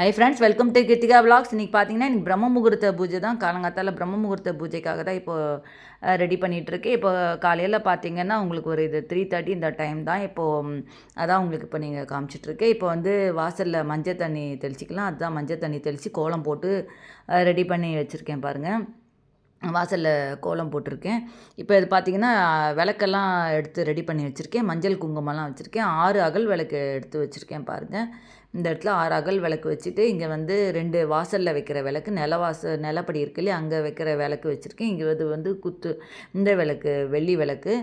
Hi friends welcome to Kiruthika vlogs இன்றைக்கி பார்த்தீங்கன்னா இன்றைக்கி பிரம்ம முகூர்த்த பூஜை தான். காலங்காத்தால் பிரம்ம முகூர்த்த பூஜைக்காக தான் இப்போது ரெடி பண்ணிகிட்ருக்கேன் இப்போ காலையில் பார்த்தீங்கன்னா உங்களுக்கு ஒரு இது த்ரீ தேர்ட்டி இந்த டைம் தான். இப்போது அதான் உங்களுக்கு இப்போ நீங்கள் காமிச்சிட்ருக்கேன் இப்போ வந்து வாசலில் மஞ்சள் தண்ணி தெளிச்சிக்கலாம். அதுதான் மஞ்சள் தண்ணி தெளித்து கோலம் போட்டு ரெடி பண்ணி வச்சுருக்கேன் பாருங்கள் வாசலில் கோலம் போட்டிருக்கேன். இப்போ இது பார்த்திங்கன்னா விளக்கெல்லாம் எடுத்து ரெடி பண்ணி வச்சுருக்கேன். மஞ்சள் குங்குமம்லாம் வச்சுருக்கேன். ஆறு அகல் விளக்கு எடுத்து வச்சுருக்கேன் பாருங்கள் இந்த இடத்துல ஆறு அகல் விளக்கு வச்சுட்டு இங்கே வந்து ரெண்டு வாசலில் வைக்கிற விளக்கு நில வாச நிலப்படி இருக்கு இல்லையா? அங்கே வைக்கிற விளக்கு வச்சுருக்கேன். இங்கே இது வந்து குத்து இந்த விளக்கு வெள்ளி விளக்கு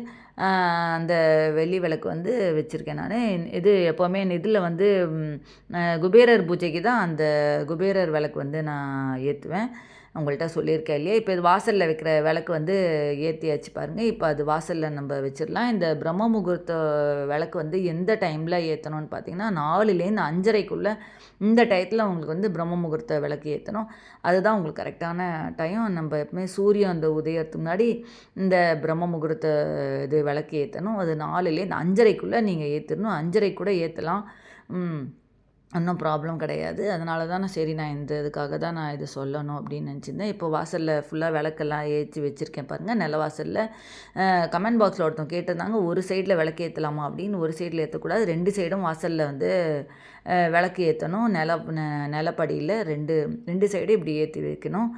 அந்த வெள்ளி விளக்கு வந்து வச்சுருக்கேன் நான். இது எப்போவுமே இதில் வந்து குபேரர் பூஜைக்கு தான் அந்த குபேரர் விளக்கு வந்து நான் ஏற்றுவேன் உங்கள்கிட்ட சொல்லியிருக்கேன் இல்லையா? இப்போ இது வாசலில் வைக்கிற விளக்கு வந்து ஏற்றியாச்சு பாருங்கள் இப்போ அது வாசலில் நம்ம வச்சிடலாம். இந்த பிரம்ம முகூர்த்த விளக்கு வந்து எந்த டைமில் ஏற்றணும்னு பார்த்தீங்கன்னா நாலுலேருந்து அஞ்சரைக்குள்ளே இந்த டயத்தில் உங்களுக்கு வந்து பிரம்ம முகூர்த்த விளக்கு ஏற்றணும் அதுதான் உங்களுக்கு கரெக்டான டைம் நம்ம எப்பவுமே சூரியன் அந்த உதயத்துக்கு முன்னாடி இந்த பிரம்ம முகூர்த்த இது விளக்கு ஏற்றணும் அது நாலுலேருந்து அஞ்சரைக்குள்ளே நீங்கள் ஏற்றிடணும் அஞ்சரை கூட ஏற்றலாம் ஒன்றும் ப்ராப்ளம் கிடையாது. அதனால தான் நான் சரி நான் இந்த இதுக்காக தான் நான் இது சொல்லணும் அப்படின்னு நினச்சிருந்தேன். இப்போ வாசலில் ஃபுல்லாக விளக்கெல்லாம் ஏற்றி வச்சுருக்கேன் பாருங்கள் நில வாசலில் கமெண்ட் பாக்ஸில் ஒருத்தவங்க கேட்டிருந்தாங்க ஒரு சைடில் விளக்கு ஏற்றலாமா அப்படின்னு. ஒரு சைடில் ஏற்றக்கூடாது ரெண்டு சைடும் வாசலில் வந்து விளக்கு ஏற்றணும் நில நிலப்படியில் ரெண்டு ரெண்டு சைடும் இப்படி ஏற்றி வைக்கணும்.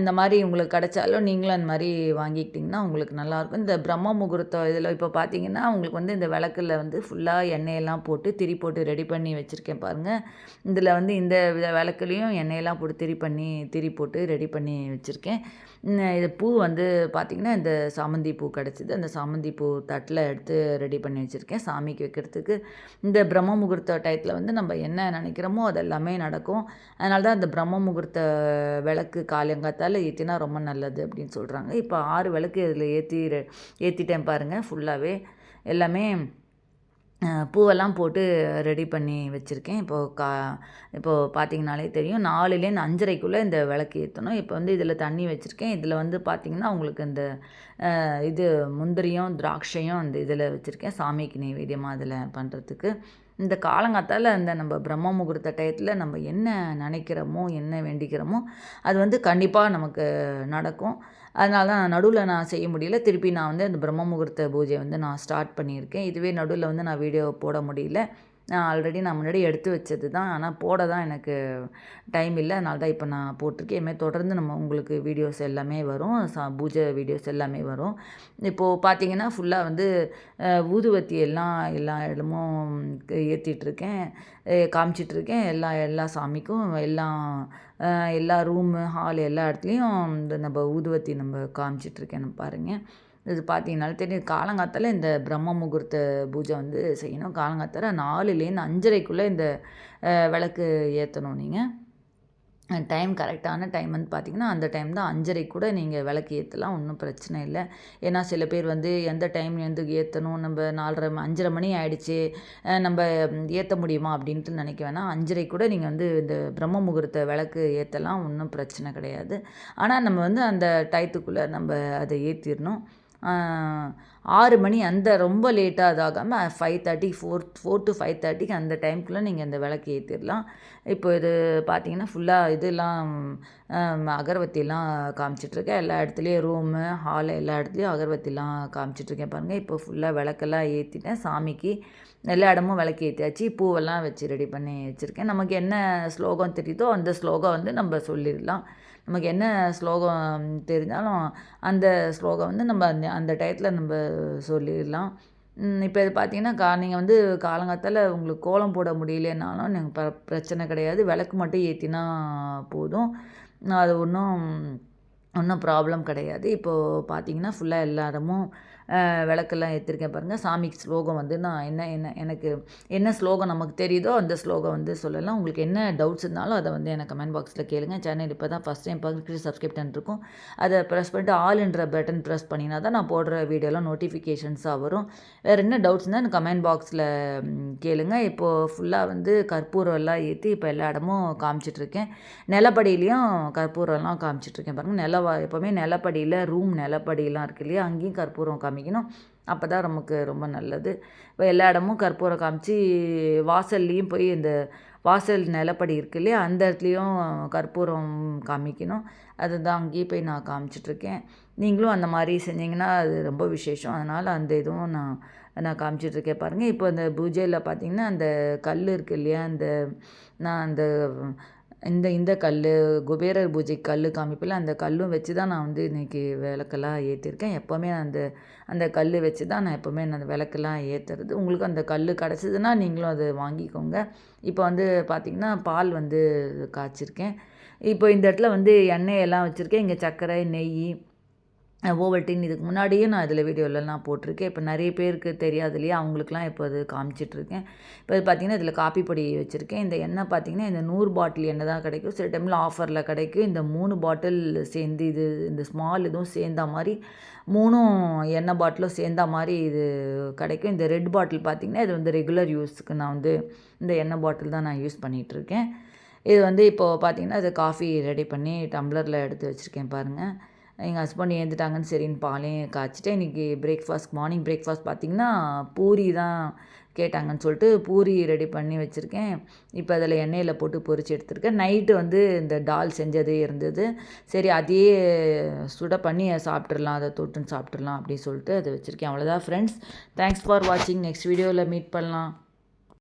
இந்த மாதிரி உங்களுக்கு கிடைச்சாலும் நீங்களும் அந்த மாதிரி வாங்கிக்கிட்டிங்கன்னா உங்களுக்கு நல்லாயிருக்கும். இந்த பிரம்ம முகூர்த்தம் இதில் இப்போ பார்த்தீங்கன்னா உங்களுக்கு வந்து இந்த விளக்கில் வந்து ஃபுல்லாக எண்ணெயெல்லாம் போட்டு திரி போட்டு ரெடி பண்ணி வச்சுருக்கேன் பாருங்கள் இதில் வந்து இந்த விளக்குலேயும் எண்ணெயெல்லாம் போட்டு திரி பண்ணி திரி போட்டு ரெடி பண்ணி வச்சுருக்கேன். இது பூ வந்து பார்த்திங்கன்னா இந்த சாமந்தி பூ கிடச்சிது. அந்த சாமந்தி பூ தட்டில் எடுத்து ரெடி பண்ணி வச்சுருக்கேன் சாமிக்கு வைக்கிறதுக்கு. இந்த பிரம்ம முகூர்த்த டயத்தில் வந்து நம்ம என்ன நினைக்கிறோமோ அது எல்லாமே நடக்கும். அதனால தான் அந்த பிரம்ம முகூர்த்த விளக்கு காலங்காத்தால் ஏற்றினா ரொம்ப நல்லது அப்படின்னு சொல்கிறாங்க இப்போ ஆறு விளக்கு இதில் ஏற்றி ஏற்றிட்டேன் பாருங்கள் ஃபுல்லாகவே எல்லாமே பூவெல்லாம் போட்டு ரெடி பண்ணி வச்சுருக்கேன். இப்போது கா இப்போது பார்த்தீங்கனாலே தெரியும். நாலுலேருந்து அஞ்சரைக்குள்ளே இந்த விளக்கு ஏற்றணும் இப்போ வந்து இதில் தண்ணி வச்சுருக்கேன். இதில் வந்து பார்த்திங்கன்னா உங்களுக்கு இந்த இது முந்திரியும் திராட்சையும் அந்த இதில் வச்சுருக்கேன். சாமிக்கு நைவேத்தியமாக அதில் பண்ணுறதுக்கு இந்த காலங்காத்தால் அந்த நம்ம பிரம்ம முகூர்த்த டயத்தில் நம்ம என்ன நினைக்கிறோமோ என்ன வேண்டிக்கிறோமோ அது வந்து கண்டிப்பாக நமக்கு நடக்கும். அதனால தான் நடுவில் நான் செய்ய முடியல. திருப்பி நான் வந்து அந்த பிரம்ம முகூர்த்த பூஜை வந்து நான் ஸ்டார்ட் பண்ணியிருக்கேன். இதுவே நடுவில் வந்து நான் வீடியோ போட முடியல. நான் ஆல்ரெடி நான் முன்னாடி எடுத்து வச்சது தான். ஆனால் போட தான் எனக்கு டைம் இல்லை. அதனால தான் இப்போ நான் போட்டிருக்கேன். இதுமாதிரி தொடர்ந்து நம்ம உங்களுக்கு வீடியோஸ் எல்லாமே வரும். சா பூஜை வீடியோஸ் எல்லாமே வரும். இப்போது பார்த்தீங்கன்னா ஃபுல்லாக வந்து ஊதுவத்தி எல்லாம் எல்லா இடமும் ஏற்றிட்டுருக்கேன் காமிச்சிட்ருக்கேன் எல்லா எல்லா சாமிக்கும் எல்லாம் எல்லா ரூமு ஹால் எல்லா இடத்துலையும் இந்த நம்ம ஊதுவத்தி நம்ம காமிச்சிட்ருக்கேன் பாருங்கள் இது பார்த்தீங்கனாலும் தெரியும் காலங்காத்தால் இந்த பிரம்ம முகூர்த்த பூஜை வந்து செய்யணும். காலங்காத்தால நாலுலேருந்து அஞ்சரைக்குள்ளே இந்த விளக்கு ஏற்றணும் நீங்கள் டைம் கரெக்டான டைம் வந்து பார்த்திங்கன்னா அந்த டைம் தான் அஞ்சரை கூட நீங்கள் விளக்கு ஏற்றலாம் ஒன்றும் பிரச்சனை இல்லை. ஏன்னா சில பேர் வந்து எந்த டைம் டைம்லேருந்து ஏற்றணும் நம்ம நாலரை அஞ்சரை மணி ஆகிடுச்சி நம்ம ஏற்ற முடியுமா? அப்படின்ட்டு நினைக்க வேணாம். அஞ்சரை கூட நீங்கள் வந்து இந்த பிரம்ம முகூர்த்த விளக்கு ஏற்றலாம் ஒன்றும் பிரச்சனை கிடையாது. ஆனால் நம்ம வந்து அந்த டயத்துக்குள்ளே நம்ம அதை ஏற்றிடணும் 嗯 ஆறு மணி அந்த ரொம்ப லேட்டாக இதாகாமல் ஆகாமல் five thirty four four to five தேர்ட்டிக்கு அந்த டைம்க்குள்ளே நீங்கள் அந்த விளக்கு ஏற்றிடலாம் இப்போ இது பார்த்தீங்கன்னா ஃபுல்லாக இதெல்லாம் அகர்வத்திலாம் காமிச்சிட்ருக்கேன் எல்லா இடத்துலையும் ரூமு ஹாலு எல்லா இடத்துலையும் அகர்வத்திலாம் காமிச்சிட்ருக்கேன் பாருங்கள் இப்போ ஃபுல்லாக விளக்கெல்லாம் ஏற்றிட்டேன் சாமிக்கு எல்லா இடமும் விளக்கு ஏற்றியாச்சு பூவெல்லாம் வச்சு ரெடி பண்ணி வச்சுருக்கேன். நமக்கு என்ன ஸ்லோகம் தெரியுதோ அந்த ஸ்லோகம் வந்து நம்ம சொல்லிடலாம். நமக்கு என்ன ஸ்லோகம் தெரிஞ்சாலும் அந்த ஸ்லோகம் வந்து நம்ம அந்த அந்த டயத்தில் நம்ம சொல்லிடலாம். இப்போ இது பார்த்தீங்கன்னா கா நீங்கள் வந்து காலங்காத்தால் உங்களுக்கு கோலம் போட முடியலனாலும் நீங்கள் ப பிரச்சனை கிடையாது. விளக்கு மட்டும் ஏற்றினா போதும். அது ஒன்றும் ஒன்றும் ப்ராப்ளம் கிடையாது. இப்போது பார்த்தீங்கன்னா ஃபுல்லாக எல்லா இடமும் விளக்கெல்லாம் ஏற்றிருக்கேன் பாருங்கள் சாமிக்கு ஸ்லோகம் வந்து நான் என்ன என்ன எனக்கு என்ன ஸ்லோகம் நமக்கு தெரியுதோ அந்த ஸ்லோகம் வந்து சொல்லலாம். உங்களுக்கு என்ன டவுட்ஸ் இருந்தாலும் அதை வந்து எனக்கு கமெண்ட் பாக்ஸில் கேளுங்க. சேனல் இப்போ தான் ஃபஸ்ட் டைம் பார்க்குறது சப்ஸ்கிரைப் இருக்கும். அதை ப்ரெஸ் பண்ணிட்டு ஆல்ன்ற பட்டன் ப்ரெஸ் பண்ணினா தான் நான் போடுற வீடியோலாம் நோட்டிஃபிகேஷன்ஸாக வரும். வேறு என்ன டவுட்ஸ்னால் எனக்கு கமெண்ட் பாக்ஸில் கேளுங்க. இப்போது ஃபுல்லாக வந்து கற்பூரம் எல்லாம் ஏற்றி இப்போ எல்லா இடமும் காமிச்சிட்ருக்கேன் நிலப்படியிலையும் கற்பூரம்லாம் காமிச்சிட்ருக்கேன் பாருங்கள் நில எப்போவுமே நிலப்படியில் ரூம் நிலப்படியெலாம் இருக்கு இல்லையா? அங்கேயும் கற்பூரம் காமி காமிக்கணும் அப்போ தான் நமக்கு ரொம்ப நல்லது. இப்போ எல்லா இடமும் கற்பூரம் காமிச்சு வாசல்லையும் போய் இந்த வாசல் நிலப்படி இருக்கு இல்லையா? அந்த இடத்துலையும் கற்பூரம் காமிக்கணும். அதுதான் அங்கேயே போய் நான் காமிச்சிட்ருக்கேன் நீங்களும் அந்த மாதிரி செஞ்சிங்கன்னா அது ரொம்ப விசேஷம். அதனால் அந்த இதுவும் நான் நான் காமிச்சிட்ருக்கேன் பாருங்கள் இப்போ அந்த பூஜையில் பார்த்திங்கன்னா அந்த கல் இருக்கு இல்லையா? அந்த நான் அந்த இந்த இந்த கல் குபேரர் பூஜை கல் காமிப்பில் அந்த கல்லும் வச்சு தான் நான் வந்து இன்றைக்கி விளக்கெல்லாம் ஏற்றிருக்கேன் எப்போவுமே அந்த அந்த கல் வச்சு தான் நான் எப்போவுமே நான் அந்த விளக்கெல்லாம் ஏற்றுறது உங்களுக்கு அந்த கல் கிடச்சிதுன்னா நீங்களும் அதை வாங்கிக்கோங்க. இப்போ வந்து பார்த்திங்கன்னா பால் வந்து காய்ச்சிருக்கேன். இப்போ இந்த இடத்துல வந்து எண்ணெய் எல்லாம் வச்சுருக்கேன். இங்கே சர்க்கரை நெய் ஓவல்டின் இதுக்கு முன்னாடியே நான் இதில் வீடியோலலாம் போட்டிருக்கேன். இப்போ நிறைய பேருக்கு தெரியாது இல்லையா அவங்களுக்குலாம் இப்போ அது காமிச்சிட்ருக்கேன். இப்போ பார்த்திங்கன்னா இதில் காப்பி பொடி வச்சுருக்கேன். இந்த எண்ணெய் பார்த்திங்கன்னா இந்த நூறு பாட்டில் எண்ணெய் தான் கிடைக்கும். சில டைமில் ஆஃபரில் கிடைக்கும். இந்த மூணு பாட்டில் சேர்ந்து இது இந்த ஸ்மால் இதுவும் சேர்ந்தா மாதிரி மூணும் எண்ணெய் பாட்டிலும் சேர்ந்தா மாதிரி இது கிடைக்கும். இந்த ரெட் பாட்டில் பார்த்திங்கன்னா இது வந்து ரெகுலர் யூஸுக்கு நான் வந்து இந்த எண்ணெய் பாட்டில் தான் நான் யூஸ் பண்ணிகிட்ருக்கேன். இது வந்து இப்போது பார்த்திங்கன்னா இது காஃபி ரெடி பண்ணி டம்ளரில் எடுத்து வச்சுருக்கேன் பாருங்கள் எங்கள் ஹஸ்பண்ட் ஏந்துட்டாங்கன்னு சரின்னு பாலையும் காய்ச்சிட்டு இன்றைக்கி பிரேக்ஃபாஸ்ட் மார்னிங் பிரேக்ஃபாஸ்ட் பார்த்திங்கன்னா பூரி தான் கேட்டாங்கன்னு சொல்லிட்டு பூரி ரெடி பண்ணி வச்சுருக்கேன். இப்போ அதில் எண்ணெயில் போட்டு பொரிச்சு எடுத்துருக்கேன். நைட்டு வந்து இந்த டால் செஞ்சதே இருந்தது. சரி அதையே சுட பண்ணி சாப்பிட்றலாம் அதை தொட்டுன்னு சாப்பிட்றலாம் அப்படின்னு சொல்லிட்டு அதை வச்சுருக்கேன். அவ்வளோதான் ஃப்ரெண்ட்ஸ் தேங்க்ஸ் ஃபார் வாட்சிங் நெக்ஸ்ட் வீடியோவில் மீட் பண்ணலாம்.